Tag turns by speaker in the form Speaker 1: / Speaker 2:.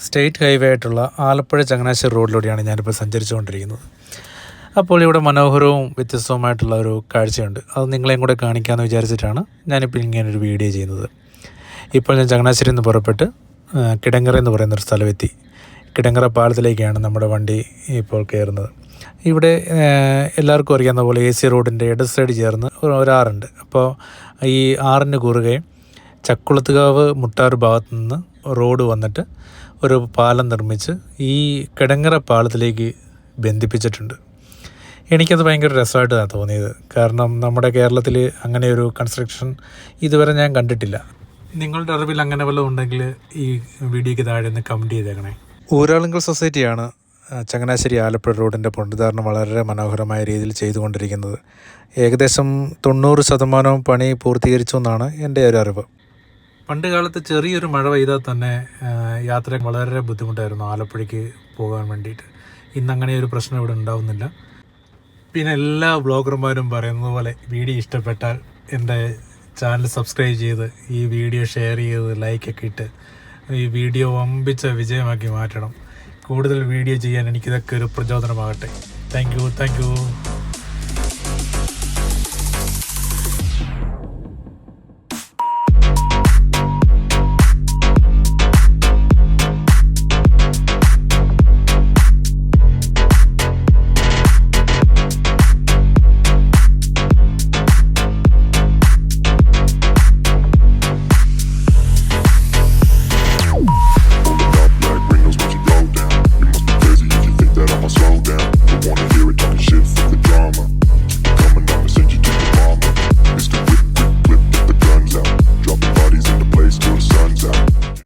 Speaker 1: State highway ആയിട്ടുള്ള ആലപ്പുഴ ചങ്ങനാശ്ശേരി റോഡിലൂടെയാണ് ഞാനിപ്പോൾ സഞ്ചരിച്ചുകൊണ്ടിരിക്കുന്നത്. അപ്പോൾ ഇവിടെ മനോഹരവും വ്യത്യസ്തവുമായിട്ടുള്ള ഒരു കാഴ്ചയുണ്ട്. അത് നിങ്ങളെയും കൂടെ കാണിക്കാമെന്ന് വിചാരിച്ചിട്ടാണ് ഞാനിപ്പോൾ ഇങ്ങനെ ഒരു വീഡിയോ ചെയ്യുന്നത്. ഇപ്പോൾ ഞാൻ ചങ്ങനാശ്ശേരി നിന്ന് പുറപ്പെട്ട് കിടങ്ങറ എന്ന് പറയുന്നൊരു സ്ഥലമെത്തി. കിടങ്ങറ പാലത്തിലേക്കാണ് നമ്മുടെ വണ്ടി ഇപ്പോൾ കയറുന്നത്. ഇവിടെ എല്ലാവർക്കും അറിയാവുന്ന പോലെ എ സി റോഡിന്റെ ഇടത് സൈഡ് ചേർന്ന് ഒരു- ആറുണ്ട് അപ്പോൾ ഈ ആറിന് കുറുകെ ചക്കുളത്തുകാവ് മുട്ടാർ ഭാഗത്തു നിന്ന് റോഡ് വന്നിട്ട് ഒരു പാലം നിർമ്മിച്ച് ഈ കിടങ്ങറ പാലത്തിലേക്ക് ബന്ധിപ്പിച്ചിട്ടുണ്ട്. എനിക്കത് ഭയങ്കര രസമായിട്ടാണ് തോന്നിയത്. കാരണം നമ്മുടെ കേരളത്തിൽ അങ്ങനെ ഒരു കൺസ്ട്രക്ഷൻ ഇതുവരെ ഞാൻ കണ്ടിട്ടില്ല. നിങ്ങളുടെ അറിവിൽ അങ്ങനെ വല്ലതും ഉണ്ടെങ്കിൽ ഈ വീഡിയോയ്ക്ക് താഴെ ഒന്ന് കമന്റ് ചെയ്തേക്കണേ. ഊരാളുങ്കൽ സൊസൈറ്റിയാണ് ചങ്ങനാശ്ശേരി ആലപ്പുഴ റോഡിന്റെ പുനരുദ്ധാരണം വളരെ മനോഹരമായ രീതിയിൽ ചെയ്തുകൊണ്ടിരിക്കുന്നത്. ഏകദേശം തൊണ്ണൂറ് ശതമാനവും പണി പൂർത്തീകരിച്ചു എന്നാണ് എന്റെ ഒരു അറിവ്. പണ്ട് കാലത്ത് ചെറിയൊരു മഴ പെയ്താൽ തന്നെ യാത്ര വളരെ ബുദ്ധിമുട്ടായിരുന്നു ആലപ്പുഴയ്ക്ക് പോകാൻ വേണ്ടിയിട്ട്. ഇന്നങ്ങനെ ഒരു പ്രശ്നം ഇവിടെ ഉണ്ടാവുന്നില്ല. പിന്നെ എല്ലാ ബ്ലോഗർമാരും പറയുന്നത് പോലെ വീഡിയോ ഇഷ്ടപ്പെട്ടാൽ എന്റെ ചാനൽ സബ്സ്ക്രൈബ് ചെയ്ത് ഈ വീഡിയോ ഷെയർ ചെയ്ത് ലൈക്കൊക്കെ ഇട്ട് ഈ വീഡിയോ വമ്പിച്ച വിജയമാക്കി മാറ്റണം. കൂടുതൽ വീഡിയോ ചെയ്യാൻ എനിക്കിതൊക്കെ ഒരു പ്രചോദനമാകട്ടെ. Thank you thank you